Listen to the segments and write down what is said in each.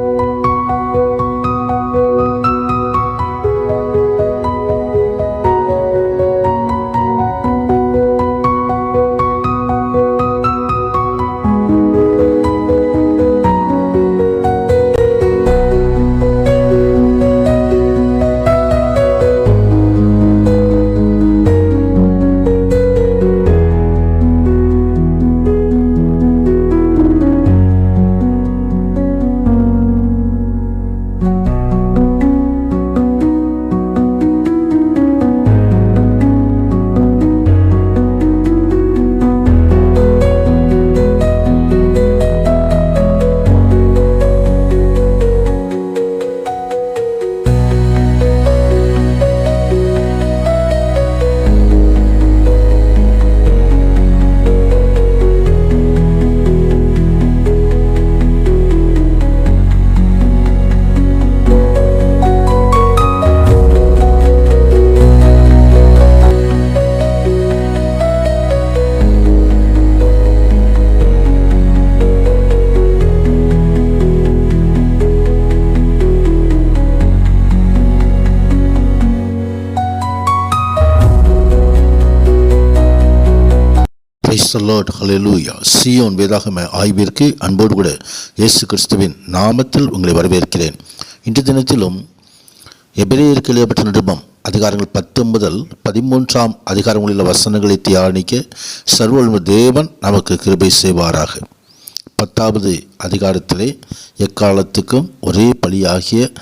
you Lord hallelujah Zion வேதாகம ஆய்விற்கு அன்போடு கூட இயேசு கிறிஸ்துவின் நாமத்தில் உங்களை வரவேற்கிறேன். இன்று தினத்திலும் எபிரேயருக்கு எழுதப்பட்ட நிருபம் அதிகாரங்கள் பத்து முதல் பதிமூன்றாம் அதிகாரங்களில் வசனங்களை தியானிக்க சர்வல்ம தேவன் நமக்கு கிருபை செய்வாராக. பத்தாவது அதிகாரத்திலே எக்காலத்துக்கும் ஒரே பலியாகிய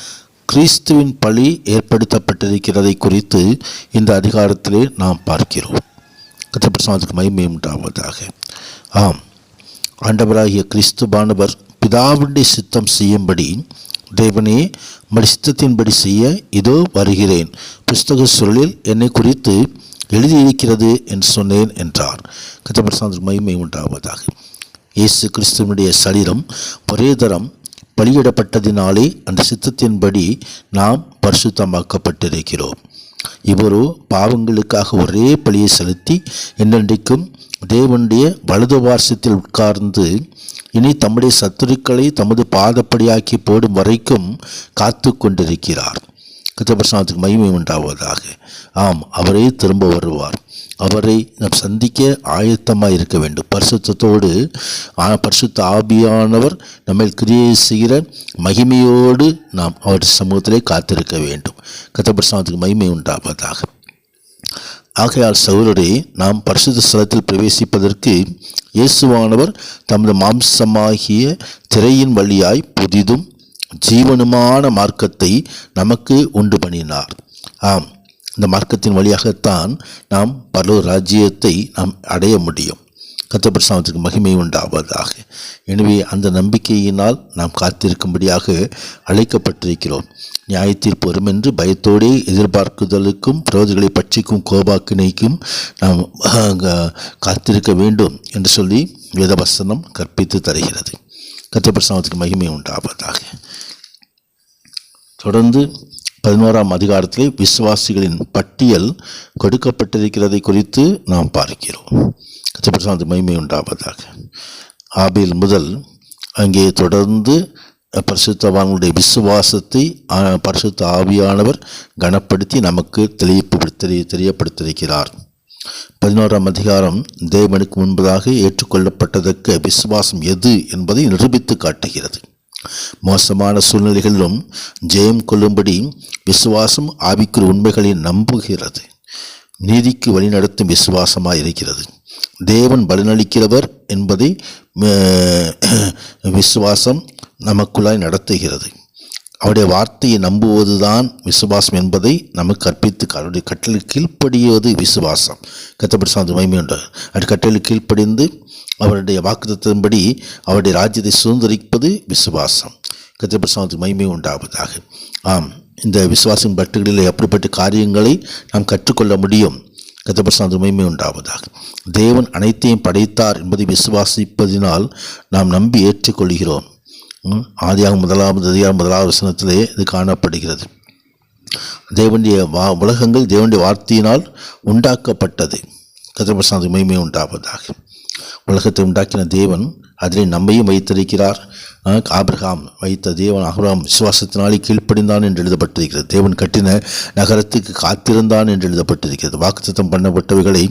கிறிஸ்துவின் பழி ஏற்படுத்தப்பட்டிருக்கிறதை குறித்து இந்த அதிகாரத்திலே நாம் பார்க்கிறோம். கத்திரப்பிரசனத்துக்கு மகிமை உண்டாவதாக. ஆம். ஆண்டவராகிய கிறிஸ்துவானவர் பிதாவுடைய சித்தம் செய்யும்படி தேவனே மடி சித்தத்தின்படி செய்ய இதோ வருகிறேன். புஸ்தக சுழலில் என்னை குறித்து எழுதியிருக்கிறது என்று சொன்னேன் என்றார். கத்திரப்பிரசனத்துக்கு மகிமை உண்டாவதாக. இயேசு கிறிஸ்துவனுடைய சரீரம் ஒரே தரம் பலியிடப்பட்டதினாலே அந்த சித்தத்தின்படி நாம் பரிசுத்தமாக்கப்பட்டிருக்கிறோம். இவரோ பாவங்களுக்காக ஒரே பலியை செலுத்தி என்னென்றைக்கும் தேவனுடைய வலது வாரசத்தில் உட்கார்ந்து இனி தம்முடைய சத்துருக்களை தமது பாதப்படியாக்கி போடும் வரைக்கும் காத்து கொண்டிருக்கிறார் கத்தபிரசனத்துக்கு மகிமை உண்டாவதாக. ஆம் அவரே திரும்ப வருவார். அவரை நாம் சந்திக்க ஆயத்தமாக இருக்க வேண்டும். பரிசுத்தத்தோடு ஆ- பரிசுத்த ஆபியானவர் நம்மை கிரியை செய்கிற மகிமையோடு நாம் அவர் சமூகத்திலே காத்திருக்க வேண்டும். கத்தபிரசனத்துக்கு மகிமை உண்டாவதாக. ஆகையால் சகோதரே நாம் பரிசுத்த ஸ்தலத்தில் பிரவேசிப்பதற்கு இயேசுவானவர் தமது மாம்சமாகிய திரையின் வழியாய் புதிதும் ஜீவனுமான மார்க்கத்தை நமக்கு உண்டு பண்ணினார். ஆம் இந்த மார்க்கத்தின் வழியாகத்தான் நாம் பல ராஜ்யத்தை நாம் அடைய முடியும். கத்தபிரசாமத்துக்கு மகிமை உண்டாவதாக. எனவே அந்த நம்பிக்கையினால் நாம் காத்திருக்கும்படியாக அழைக்கப்பட்டிருக்கிறோம். நியாயத்தீர்ப்பு பொறுமென்று பயத்தோடே எதிர்பார்க்குதலுக்கும் பிரவதிகளை பற்றிக்கும் கோபாக்கினைக்கும் நாம் காத்திருக்க வேண்டும் என்று சொல்லி வேதவசனம் கற்பித்து தருகிறது. கத்தப்பிரசனத்துக்கு மகிமை உண்டாவதாக. தொடர்ந்து பதினோராம் அதிகாரத்திலே விசுவாசிகளின் பட்டியல் கொடுக்கப்பட்டிருக்கிறதை குறித்து நாம் பார்க்கிறோம். கத்தப்பிரசனத்துக்கு மகிமை உண்டாவதாக. ஆபில் முதல் அங்கே தொடர்ந்து பரிசுத்தவான்களுடைய விசுவாசத்தை பரிசுத்த ஆவியானவர் கனப்படுத்தி நமக்கு தெளிப்பு தெரிய தெரியப்படுத்திருக்கிறார் பதினோராம் அதிகாரம் தேவனுக்கு முன்பதாக ஏற்றுக்கொள்ளப்பட்டதற்கு விசுவாசம் எது என்பதை நிரூபித்து காட்டுகிறது. மோசமான சூழ்நிலைகளிலும் ஜெயம் கொள்ளும்படி விசுவாசம் ஆவிக்குரிய உண்மைகளை நம்புகிறது. நீதிக்கு வழிநடத்தும் விசுவாசமாக இருக்கிறது. தேவன் பலனளிக்கிறவர் என்பதை விசுவாசம் நமக்குள்ளாய் நடத்துகிறது. அவருடைய வார்த்தையை நம்புவதுதான் விசுவாசம் என்பதை நமக்கு கற்பித்து அவருடைய கட்டளை கீழ்ப்படிவது விசுவாசம். கத்தப்படி சார்ந்த மைமையுண்டு அவருடைய கட்டளை கீழ்ப்படிந்து அவருடைய வாக்குத்தத்தின்படி அவருடைய ராஜ்யத்தை சுதந்திரிப்பது விசுவாசம். கத்தப்படி சார்ந்த மைமை உண்டாவதாக. ஆம் இந்த விசுவாசம் பட்டுகளில் அப்படிப்பட்ட காரியங்களை நாம் கற்றுக்கொள்ள முடியும்? கத்தபிரசாந்த மகிமை உண்டாவதாக. தேவன் அனைத்தையும் படைத்தார் என்பதை விசுவாசிப்பதினால் நாம் நம்பி ஏற்றுக்கொள்கிறோம். ஆதியாக முதலாவது அதிகாரம் முதலாவது வசனத்திலே இது காணப்படுகிறது. தேவனுடைய வா உலகங்கள் தேவனுடைய வார்த்தையினால் உண்டாக்கப்பட்டது. கத்திரபிரசாந்தி மகிமை உண்டாவதாக. உலகத்தை உண்டாக்கின தேவன் அதிலே நம்மையும் வைத்திருக்கிறார். ஆபிரகாம் வைத்த தேவன் ஆபிரகாம் விசுவாசத்தினாலே கீழ்ப்படிந்தான் என்று எழுதப்பட்டிருக்கிறது. தேவன் கட்டின நகரத்துக்கு காத்திருந்தான் என்று எழுதப்பட்டிருக்கிறது. வாக்குத்தத்தம் பண்ணப்பட்டவைகளை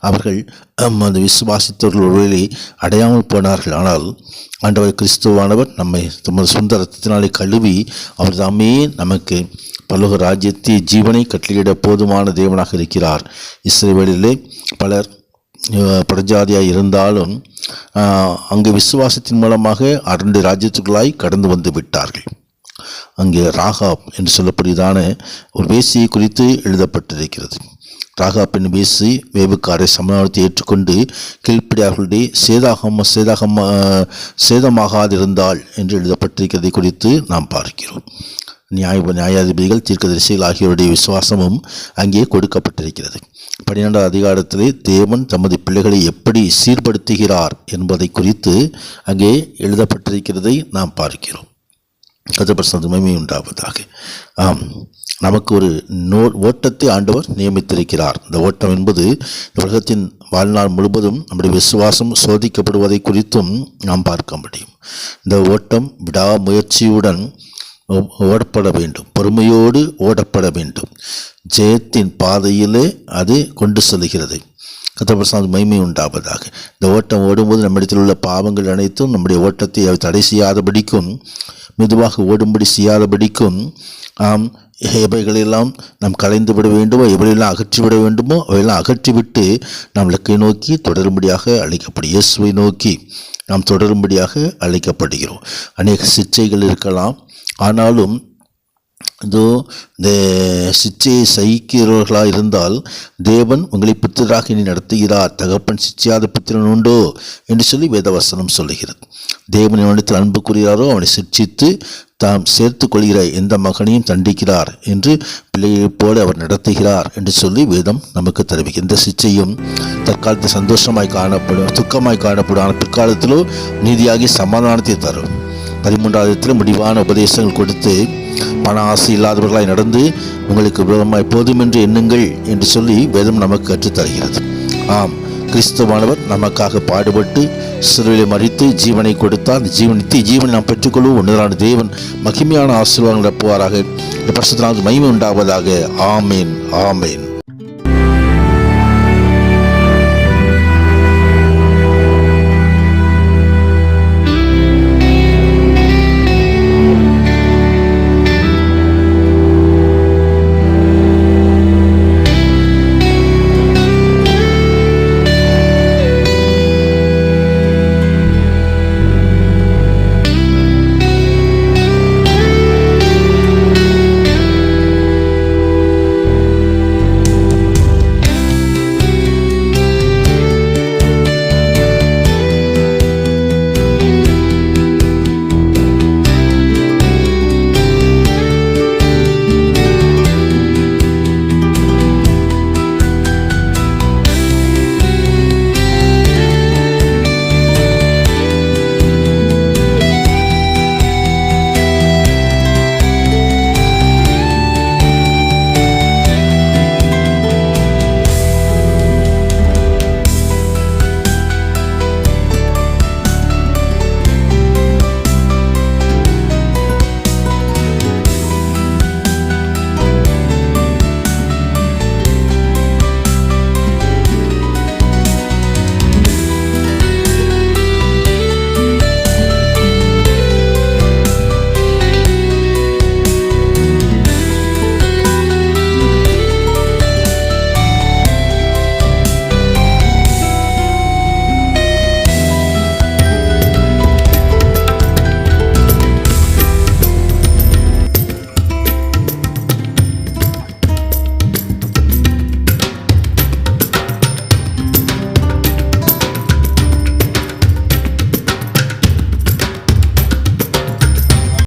அவர்கள் அந்த விசுவாசித்தவர்கள் ஒருவேளை அடையாமல் போனார்கள். ஆனால் ஆண்டவர் கிறிஸ்துவானவர் நம்மை தமது சொந்த ரத்தத்தினாலே கழுவி அவர் தாமே நமக்கு பல்லோக ராஜ்யத்தை ஜீவனை கட்டளையிட போதுமான தேவனாக இருக்கிறார். இஸ்ரேவேலிலே பலர் பிரஜாதியாக இருந்தாலும் அங்கு விசுவாசத்தின் மூலமாக அரண்டு ராஜ்யத்துக்களாய் கடந்து வந்து விட்டார்கள். அங்கே ராகாப் என்று சொல்லப்படியதான ஒரு வேசியை குறித்து எழுதப்பட்டிருக்கிறது. ராகாப்பின் என்னும் வேசி வேவுக்காரை சமாதானத்தை ஏற்றுக்கொண்டு கீழ்ப்படியார்களுடைய சேதாகம சேதாகம சேதமாகாதிருந்தாள் என்று எழுதப்பட்டிருக்கிறதை குறித்து நாம் பார்க்கிறோம். நியாய நியாயாதிபதிகள் தீர்க்கதரிசிகள் ஆகியோருடைய விசுவாசமும் அங்கே கொடுக்கப்பட்டிருக்கிறது. பன்னிரெண்டாம் அதிகாரத்திலே தேவன் தமது பிள்ளைகளை எப்படி சீர்படுத்துகிறார் என்பதை குறித்து அங்கே எழுதப்பட்டிருக்கிறதை நாம் பார்க்கிறோம். கதபிரசனது மகிமை உண்டாவதாக. ஆம். நமக்கு ஒரு நோ ஓட்டத்தை ஆண்டவர் நியமித்திருக்கிறார். இந்த ஓட்டம் என்பது உலகத்தின் வாழ்நாள் முழுவதும் நம்முடைய விசுவாசம் சோதிக்கப்படுவதை குறித்தும் நாம் பார்க்க முடியும். இந்த ஓட்டம் விடாமுயற்சியுடன் ஓடப்பட வேண்டும். பொறுமையோடு ஓடப்பட வேண்டும். ஜெயத்தின் பாதையிலே அது கொண்டு செல்கிறது. கத்தபிரசாந்த் மகிமை உண்டாவதாக. இந்த ஓட்டம் ஓடும்போது நம்மிடத்தில் உள்ள பாவங்கள் அனைத்தும் நம்முடைய ஓட்டத்தை தடை செய்யாதபடிக்கும் மெதுவாக ஓடும்படி செய்யாதபடிக்கும் ஆம் எவைகளெல்லாம் நாம் கலைந்து விட வேண்டுமோ எவையெல்லாம் அகற்றிவிட வேண்டுமோ அவையெல்லாம் அகற்றிவிட்டு நாம் இலக்கை நோக்கி தொடரும்படியாக அழைக்கப்படும் இயேசுவை நோக்கி நாம் தொடரும்படியாக அழைக்கப்படுகிறோம். அநேக சிச்சைகள் இருக்கலாம். ஆனாலும் இதோ இந்த சிச்சையை சகிக்கிறவர்களாக இருந்தால் தேவன் உங்களை புத்திராக இனி நடத்துகிறார். தகப்பன் சிச்சையாத புத்திரன் உண்டோ? என்று சொல்லி வேதவசனம் சொல்லுகிறது. தேவன் எவனிடத்தில் அன்பு கூறுகிறாரோ அவனை சிக்ஷித்து தாம் சேர்த்து கொள்கிற எந்த மகனையும் தண்டிக்கிறார் என்று பிள்ளைகளைப் போல அவர் நடத்துகிறார் என்று சொல்லி வேதம் நமக்கு தெரிவிக்கும் இந்த சிச்சையும் தற்காலத்தில் சந்தோஷமாய் காணப்படும் துக்கமாய் காணப்படும். ஆனால் பிற்காலத்திலோ நீதியாகி சமாதானத்தை தரும். பதிமூன்றாவது முடிவான உபதேசங்கள் கொடுத்து பண ஆசை இல்லாதவர்களாய் நடந்து உங்களுக்கு விரோதமாய் போதும் என்று எண்ணுங்கள் என்று சொல்லி வேதம் நமக்கு கற்றுத்தருகிறது. ஆம் கிறிஸ்துவானவர் நமக்காக பாடுபட்டு சிறுவிலை மறித்து ஜீவனை கொடுத்தார். அந்த ஜீவன் ஜீவனை நாம் பெற்றுக்கொள்வோம். ஒன்றான தேவன் மகிமையான ஆசீர்வாதங்கள் அப்புவாராக பிரசத்தினால் மகிமை உண்டாவதாக. ஆமேன் ஆமேன்.